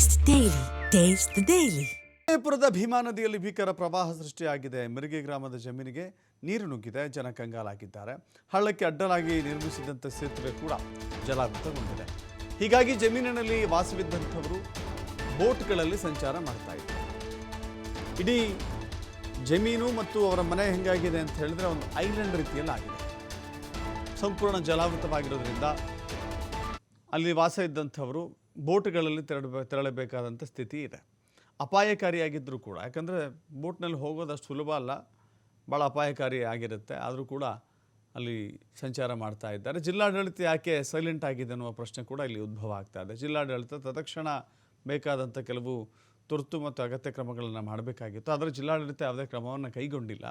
Taste daily taste daily ಜಯಪುರದ ಭೀಮಾ ನದಿಯಲ್ಲಿ ಭೀಕರ ಪ್ರವಾಹ ಸೃಷ್ಟಿಯಾಗಿದೆ. ಮಿರಿಗೆ ಗ್ರಾಮದ ಜಮೀನಿಗೆ ನೀರು ನುಗ್ಗಿದೆ. ಜನ ಕಂಗಾಲಾಗಿದ್ದಾರೆ. ಹಳ್ಳಕ್ಕೆ ಅಡ್ಡಲಾಗಿ ನಿರ್ಮಿಸಿದಂಥ ಸೇತುವೆ ಕೂಡ ಜಲಾವೃತಗೊಂಡಿದೆ. ಹೀಗಾಗಿ ಜಮೀನಿನಲ್ಲಿ ವಾಸವಿದ್ದಂಥವರು ಬೋಟ್ಗಳಲ್ಲಿ ಸಂಚಾರ ಮಾಡ್ತಾ ಇದ್ದಾರೆ. ಇಡೀ ಜಮೀನು ಮತ್ತು ಅವರ ಮನೆ ಹೆಂಗಾಗಿದೆ ಅಂತ ಹೇಳಿದ್ರೆ ಒಂದು ಐಲ್ಯಾಂಡ್ ರೀತಿಯಲ್ಲಿ ಆಗಿದೆ ಸಂಪೂರ್ಣ ಜಲಾವೃತವಾಗಿರೋದ್ರಿಂದ ಅಲ್ಲಿ ವಾಸ ಇದ್ದಂಥವರು ಬೋಟ್ಗಳಲ್ಲಿ ತೆರಳಬೇ ತೆರಳಬೇಕಾದಂಥ ಸ್ಥಿತಿ ಇದೆ. ಅಪಾಯಕಾರಿಯಾಗಿದ್ದರೂ ಕೂಡ, ಯಾಕಂದರೆ ಬೋಟ್ನಲ್ಲಿ ಹೋಗೋದು ಅಷ್ಟು ಸುಲಭ ಅಲ್ಲ, ಭಾಳ ಅಪಾಯಕಾರಿ ಆಗಿರುತ್ತೆ, ಆದರೂ ಕೂಡ ಅಲ್ಲಿ ಸಂಚಾರ ಮಾಡ್ತಾ ಇದ್ದಾರೆ. ಜಿಲ್ಲಾಡಳಿತ ಯಾಕೆ ಸೈಲೆಂಟ್ ಆಗಿದೆ ಅನ್ನುವ ಪ್ರಶ್ನೆ ಕೂಡ ಇಲ್ಲಿ ಉದ್ಭವ ಆಗ್ತಾ ಇದೆ. ಜಿಲ್ಲಾಡಳಿತ ತತ್ಕ್ಷಣ ಬೇಕಾದಂಥ ಕೆಲವು ತುರ್ತು ಮತ್ತು ಅಗತ್ಯ ಕ್ರಮಗಳನ್ನು ಮಾಡಬೇಕಾಗಿತ್ತು. ಆದರೆ ಜಿಲ್ಲಾಡಳಿತ ಯಾವುದೇ ಕ್ರಮವನ್ನು ಕೈಗೊಂಡಿಲ್ಲ.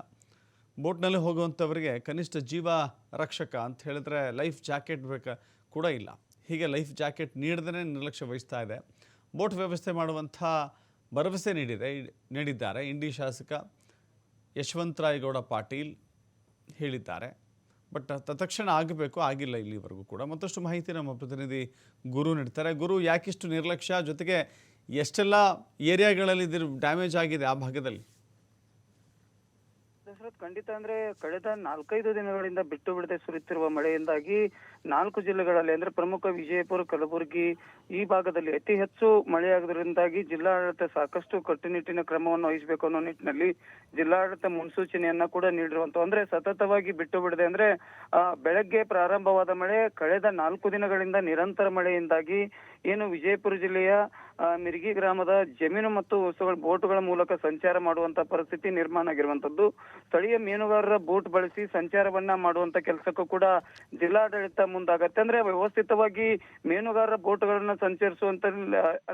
ಬೋಟ್ನಲ್ಲಿ ಹೋಗುವಂಥವರಿಗೆ ಕನಿಷ್ಠ ಜೀವ ರಕ್ಷಕ ಅಂತ ಹೇಳಿದ್ರೆ ಲೈಫ್ ಜಾಕೆಟ್ ಬೇಕಾ ಕೂಡ ಇಲ್ಲ. ಹೀಗೆ ಲೈಫ್ ಜಾಕೆಟ್ ನೀಡದೇ ನಿರ್ಲಕ್ಷ್ಯ ವಹಿಸ್ತಾ ಇದೆ. ಬೋಟ್ ವ್ಯವಸ್ಥೆ ಮಾಡುವಂಥ ಭರವಸೆ ನೀಡಿದೆ, ನೀಡಿದ್ದಾರೆ. ಇಂಡಿ ಶಾಸಕ ಯಶವಂತರಾಯಗೌಡ ಪಾಟೀಲ್ ಹೇಳಿದ್ದಾರೆ. ಬಟ್ ತತ್ಕ್ಷಣ ಆಗಬೇಕು, ಆಗಿಲ್ಲ ಇಲ್ಲಿವರೆಗೂ ಕೂಡ. ಮತ್ತಷ್ಟು ಮಾಹಿತಿ ನಮ್ಮ ಪ್ರತಿನಿಧಿ ಗುರು ನೀಡ್ತಾರೆ. ಗುರು, ಯಾಕಿಷ್ಟು ನಿರ್ಲಕ್ಷ್ಯ? ಜೊತೆಗೆ ಎಷ್ಟೆಲ್ಲ ಏರಿಯಾಗಳಲ್ಲಿ ಡ್ಯಾಮೇಜ್ ಆಗಿದೆ ಆ ಭಾಗದಲ್ಲಿ? ಖಂಡಿತ ಅಂದ್ರೆ ಕಳೆದ ನಾಲ್ಕೈದು ದಿನಗಳಿಂದ ಬಿಟ್ಟು ಬಿಡದೆ ಸುರಿಯುತ್ತಿರುವ ಮಳೆಯಿಂದಾಗಿ ನಾಲ್ಕು ಜಿಲ್ಲೆಗಳಲ್ಲಿ ಅಂದ್ರೆ ಪ್ರಮುಖ ವಿಜಯಪುರ, ಕಲಬುರಗಿ ಈ ಭಾಗದಲ್ಲಿ ಅತಿ ಹೆಚ್ಚು ಮಳೆಯಾಗುವುದರಿಂದಾಗಿ ಜಿಲ್ಲಾಡಳಿತ ಸಾಕಷ್ಟು ಕಟ್ಟುನಿಟ್ಟಿನ ಕ್ರಮವನ್ನು ವಹಿಸಬೇಕು ಅನ್ನೋ ನಿಟ್ಟಿನಲ್ಲಿ ಜಿಲ್ಲಾಡಳಿತ ಮುನ್ಸೂಚನೆಯನ್ನ ಕೂಡ ನೀಡಿರುವಂತ ಅಂದ್ರೆ ಸತತವಾಗಿ ಬಿಟ್ಟು ಬಿಡದೆ ಅಂದ್ರೆ ಬೆಳಗ್ಗೆ ಪ್ರಾರಂಭವಾದ ಮಳೆ, ಕಳೆದ ನಾಲ್ಕು ದಿನಗಳಿಂದ ನಿರಂತರ ಮಳೆಯಿಂದಾಗಿ ಏನು ವಿಜಯಪುರ ಜಿಲ್ಲೆಯ ಮಿರ್ಗಿ ಗ್ರಾಮದ ಜಮೀನು ಮತ್ತು ಬೋಟ್ಗಳ ಮೂಲಕ ಸಂಚಾರ ಮಾಡುವಂತ ಪರಿಸ್ಥಿತಿ ನಿರ್ಮಾಣ ಆಗಿರುವಂತದ್ದು. ಸ್ಥಳೀಯ ಮೀನುಗಾರರ ಬೋಟ್ ಬಳಸಿ ಸಂಚಾರವನ್ನ ಮಾಡುವಂತ ಕೆಲಸಕ್ಕೂ ಕೂಡ ಜಿಲ್ಲಾಡಳಿತ ಮುಂದಾಗತ್ತೆ. ಅಂದ್ರೆ ವ್ಯವಸ್ಥಿತವಾಗಿ ಮೀನುಗಾರರ ಬೋಟ್ಗಳನ್ನ ಸಂಚರಿಸುವಂತ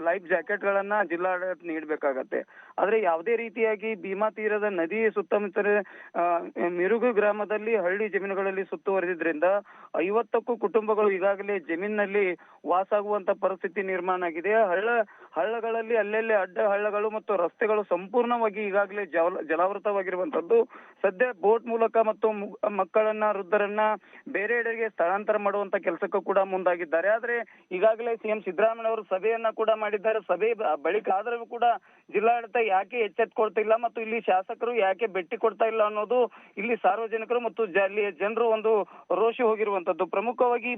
ಲೈಫ್ ಜಾಕೆಟ್ ಗಳನ್ನ ಜಿಲ್ಲಾಡಳಿತ ನೀಡಬೇಕಾಗತ್ತೆ. ಆದ್ರೆ ಯಾವುದೇ ರೀತಿಯಾಗಿ ಭೀಮಾ ತೀರದ ನದಿ ಸುತ್ತಮುತ್ತ ಮಿರುಗು ಗ್ರಾಮದಲ್ಲಿ ಹಳ್ಳಿ ಜಮೀನುಗಳಲ್ಲಿ ಸುತ್ತುವರೆದಿದ್ರಿಂದ ಐವತ್ತಕ್ಕೂ ಕುಟುಂಬಗಳು ಈಗಾಗಲೇ ಜಮೀನಿನಲ್ಲಿ ವಾಸಾಗುವಂತ ಪರಿಸ್ಥಿತಿ ನಿರ್ಮಾಣ ಆಗಿದೆ. ಹಳ್ಳ ಹಳ್ಳಗಳಲ್ಲಿ ಅಲ್ಲಲ್ಲಿ ಅಡ್ಡ ಹಳ್ಳಗಳು ಮತ್ತು ರಸ್ತೆಗಳು ಸಂಪೂರ್ಣವಾಗಿ ಈಗಾಗಲೇ ಜಲ ಜಲಾವೃತವಾಗಿರುವಂತದ್ದು ಸದ್ಯ ಬೋಟ್ ಮೂಲಕ ಮತ್ತು ಮಕ್ಕಳನ್ನ, ವೃದ್ಧರನ್ನ ಬೇರೆಡೆಗೆ ಸ್ಥಳಾಂತರ ಮಾಡುವಂತ ಕೆಲಸಕ್ಕೂ ಕೂಡ ಮುಂದಾಗಿದ್ದಾರೆ. ಆದ್ರೆ ಈಗಾಗಲೇ ಸಿಎಂ ಸಿದ್ದರಾಮಯ್ಯ ಅವರು ಸಭೆಯನ್ನ ಕೂಡ ಮಾಡಿದ್ದಾರೆ. ಸಭೆ ಬಳಿಕ ಆದರೂ ಕೂಡ ಜಿಲ್ಲಾಡಳಿತ ಯಾಕೆ ಎಚ್ಚೆತ್ಕೊಳ್ತಿಲ್ಲ ಮತ್ತು ಇಲ್ಲಿ ಶಾಸಕರು ಯಾಕೆ ಭೇಟಿ ಕೊಡ್ತಾ ಇಲ್ಲ ಅನ್ನೋದು ಇಲ್ಲಿ ಸಾರ್ವಜನಿಕರು ಮತ್ತು ಅಲ್ಲಿಯ ಜನರು ಒಂದು ರೋಷಿ ಹೋಗಿರುವಂತದ್ದು ಪ್ರಮುಖವಾಗಿ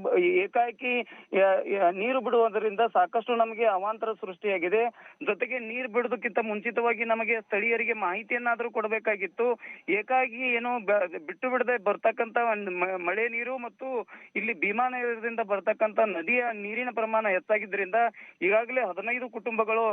ಏಕಾಏಕಿ ನೀರು ಬಿಡುವುದರಿಂದ ಸಾಕಷ್ಟು ನಮಗೆ ಅವಾಂತರ ಸೃಷ್ಟಿಯಾಗಿದೆ ಜೊತೆಗೆ ನೀರು ಬಿಡೋದಕ್ಕಿಂತ ಮುಂಚಿತವಾಗಿ ನಮಗೆ ಸ್ಥಳೀಯರಿಗೆ ಮಾಹಿತಿಯನ್ನಾದ್ರೂ ಕೊಡಬೇಕಾಗಿತ್ತು. ಏಕಾಗಿ ಏನು ಬಿಟ್ಟು ಬಿಡದೆ ಬರ್ತಕ್ಕಂತ ಮಳೆ ನೀರು ಮತ್ತು ಇಲ್ಲಿ ಭೀಮಾ ನಗರದಿಂದ ಬರ್ತಕ್ಕಂತ ನದಿಯ ನೀರಿನ ಪ್ರಮಾಣ ಹೆಚ್ಚಾಗಿದ್ರಿಂದ ಈಗಾಗಲೇ ಹದಿನೈದು ಕುಟುಂಬಗಳು